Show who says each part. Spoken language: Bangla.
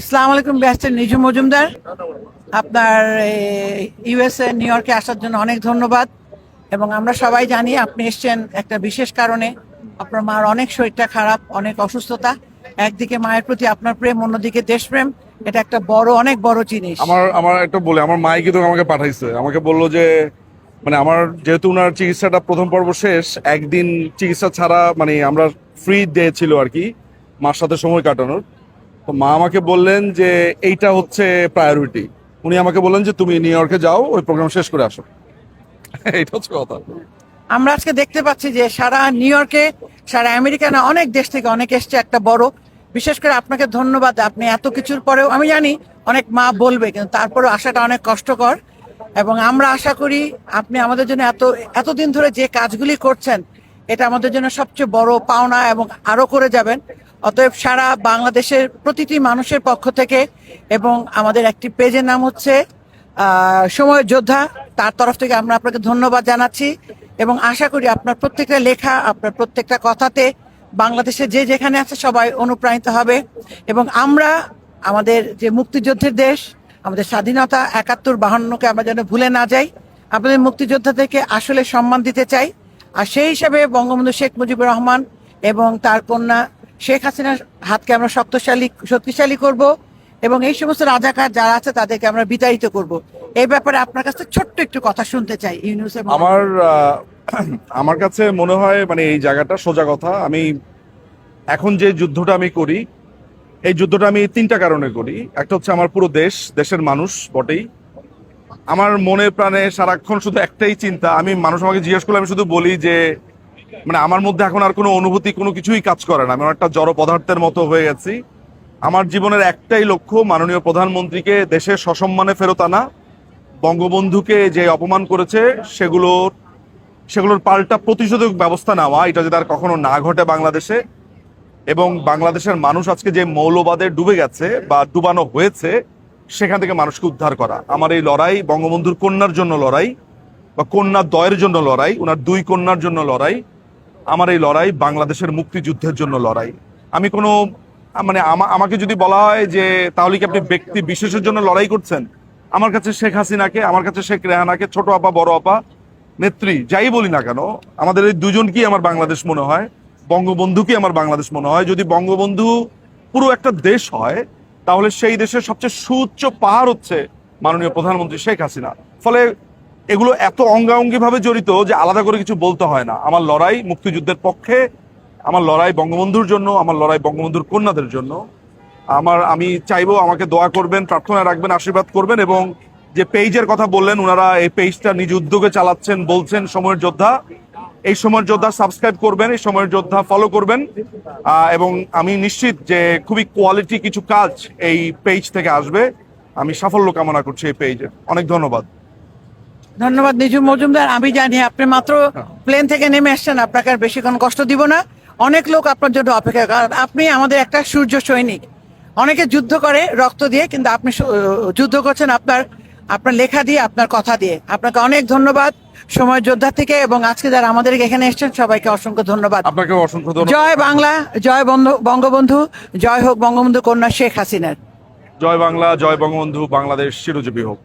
Speaker 1: আসসালামু আলাইকুম ব্যাস্টের নিজু মজুমদার। আপনার ইউএসএ নিউ ইয়র্কে আসার জন্য অনেক ধন্যবাদ। এবং আমরা সবাই জানি আপনি এসছেন একটা বিশেষ কারণে। আপনার মার অনেক শরীরটা খারাপ, অনেক অসুস্থতা। একদিকে মায়ের প্রতি আপনার প্রেম, অন্যদিকে দেশপ্রেম। এটা একটা বড়, অনেক বড় জিনিস।
Speaker 2: আমার আমার একটা বলে, আমার মাই কিন্তু আমাকে পাঠাইছে। আমাকে বলল যে মানে আমার যেহেতু ওনার চিকিৎসাটা প্রথম পর্ব শেষ, একদিন চিকিৎসা ছাড়া মানে আমরা ফ্রি ডে ছিল আর কি, মার সাথে সময় কাটানোর। তো মা আমাকে বললেন যে এইটা হচ্ছে প্রায়োরিটি উনি আমাকে বললেন যে তুমি নিউ ইয়র্কে যাও, ওই প্রোগ্রাম শেষ করে আসো। এইটা হচ্ছে কথা।
Speaker 1: আমরা আজকে দেখতে পাচ্ছি যে সারা নিউ ইয়র্কে সারা আমেরিকা না, অনেক দেশ থেকে অনেক এসছে একটা বড়। বিশেষ করে আপনাকে ধন্যবাদ আপনি এত কিছুর পরেও, আমি জানি অনেক মা বলবে, কিন্তু তারপরেও আসাটা অনেক কষ্টকর। এবং আমরা আশা করি আপনি আমাদের জন্য এত, এতদিন ধরে যে কাজগুলি করছেন, এটা আমাদের জন্য সবচেয়ে বড় পাওনা এবং আরও করে যাবেন। অতএব সারা বাংলাদেশের প্রতিটি মানুষের পক্ষ থেকে এবং আমাদের একটি পেজের নাম হচ্ছে সময় যোদ্ধা। তার তরফ থেকে আমরা আপনাকে ধন্যবাদ জানাচ্ছি এবং আশা করি আপনার প্রত্যেকটা লেখা, আপনার প্রত্যেকটা কথাতে বাংলাদেশে যে যেখানে আছে সবাই অনুপ্রাণিত হবে এবং আমরা, আমাদের যে মুক্তিযুদ্ধের দেশ, আমাদের স্বাধীনতা একাত্তর বাহান্নকে আমরা যেন ভুলে না যাই, আপনাদের মুক্তিযোদ্ধা থেকে আসলে সম্মান দিতে চাই। আর সেই হিসাবে বঙ্গবন্ধু শেখ মুজিবুর রহমান এবং তার কন্যা শেখ হাসিনার হাতকে আমরা শক্তশালী, শক্তিশালী করব এবং এই সমস্ত রাজাকার যারা আছে তাদেরকে আমরা বিতাড়িত করব। এই ব্যাপারে আপনার কাছে ছোট্ট একটু কথা শুনতে চাই ইউনুস
Speaker 2: আমার আমার কাছে মনে হয় মানে এই জায়গাটা সোজা কথা। আমি এখন যে যুদ্ধটা আমি করি, এই যুদ্ধটা আমি তিনটা কারণে করি। একটা হচ্ছে আমার পুরো দেশ, দেশের মানুষ বটেই। আমার মনে প্রাণে সারাক্ষণ শুধু একটাই চিন্তা। আমি মানুষ আমাকে জিজ্ঞেস করলে আমি শুধু বলি যে মানে আমার মধ্যে এখন আর কোনো অনুভূতি, কোনো কিছুই কাজ করে না। আমি একটা জড় পদার্থের মতো হয়ে গেছি। আমার জীবনের একটাই লক্ষ্য, মাননীয় প্রধানমন্ত্রীকে দেশের সসম্মানে ফেরত আনা। বঙ্গবন্ধুকে যে অপমান করেছে, সেগুলোর সেগুলোর পাল্টা প্রতিষেধক ব্যবস্থা নেওয়া, এটা যদি আর কখনো না ঘটে বাংলাদেশে। এবং বাংলাদেশের মানুষ আজকে যে মৌলবাদে ডুবে গেছে বা ডুবানো হয়েছে, সেখান থেকে মানুষকে উদ্ধার করা। আমার এই লড়াই, বঙ্গবন্ধুর কন্যার জন্য লড়াই বা কন্যা দয়ের জন্য লড়াই ওনার দুই কন্যার জন্য লড়াই আমার এই লড়াই বাংলাদেশের মুক্তিযুদ্ধের জন্য লড়াই। আমি কোনো মানে আমা- আমাকে যদি বলা হয় যে, তাহলে কি আপনি ব্যক্তি বিশেষের জন্য লড়াই করছেন? আমার কাছে শেখ হাসিনাকে, আমার কাছে শেখ রেহানাকে, ছোট আপা, বড় আপা, নেত্রী, যাই বলি না কেন, আমাদের এই দুজনকেই আমার বাংলাদেশ মনে হয়, বঙ্গবন্ধুকে আমার বাংলাদেশ মনে হয়। যদি বঙ্গবন্ধু পুরো একটা দেশ হয়, তাহলে সেই দেশের সবচেয়ে সুউচ্চ পাহাড় হচ্ছে মাননীয় প্রধানমন্ত্রী শেখ হাসিনা। ফলে এগুলো এত অঙ্গাঙ্গি ভাবে জড়িত যে আলাদা করে কিছু বলতে হয় না। আমার লড়াই মুক্তিযুদ্ধের পক্ষে, আমার লড়াই বঙ্গবন্ধুর জন্য, আমার লড়াই বঙ্গবন্ধুর কন্যাদের জন্য। আমার, আমি চাইব আমাকে দোয়া করবেন, প্রার্থনা রাখবেন, আশীর্বাদ করবেন এবং যে পেজের কথা বললেন ওনারা এই পেজটা নিজ উদ্যোগে চালাচ্ছেন, বলছেন সময়ের যোদ্ধা। এই সময়ের যোদ্ধা সাবস্ক্রাইব করবেন, এই সময়ের যোদ্ধা ফলো করবেন। এবং আমি নিশ্চিত যে খুবই কোয়ালিটি কিছু কাজ এই পেজ থেকে আসবে। আমি সাফল্য কামনা করছি এই পেজের অনেক ধন্যবাদ।
Speaker 1: ধন্যবাদ নিজু মজুমদার। আমি জানি আপনি মাত্র প্লেন থেকে নেমে আসছেন আপনাকে আর বেশিক্ষণ কষ্ট দিব না। অনেক লোক আপনার জন্য অপেক্ষা কারণ আপনি আমাদের একটা সূর্য সৈনিক। অনেকে যুদ্ধ করে রক্ত দিয়ে কিন্তু আপনি যুদ্ধ করছেন আপনার আপনার লেখা দিয়ে আপনার কথা দিয়ে। আপনাকে অনেক ধন্যবাদ সময় যোদ্ধা থেকে এবং আজকে যারা আমাদের এখানে এসেছেন সবাইকে অসংখ্য ধন্যবাদ।
Speaker 2: আপনাকে অসংখ্য ধন্যবাদ।
Speaker 1: জয় বাংলা জয় বন্ধু- বঙ্গবন্ধু জয় হোক বঙ্গবন্ধু কন্যা শেখ হাসিনার।
Speaker 2: জয় বাংলা জয় বঙ্গবন্ধু বাংলাদেশ চিরজীবী হোক।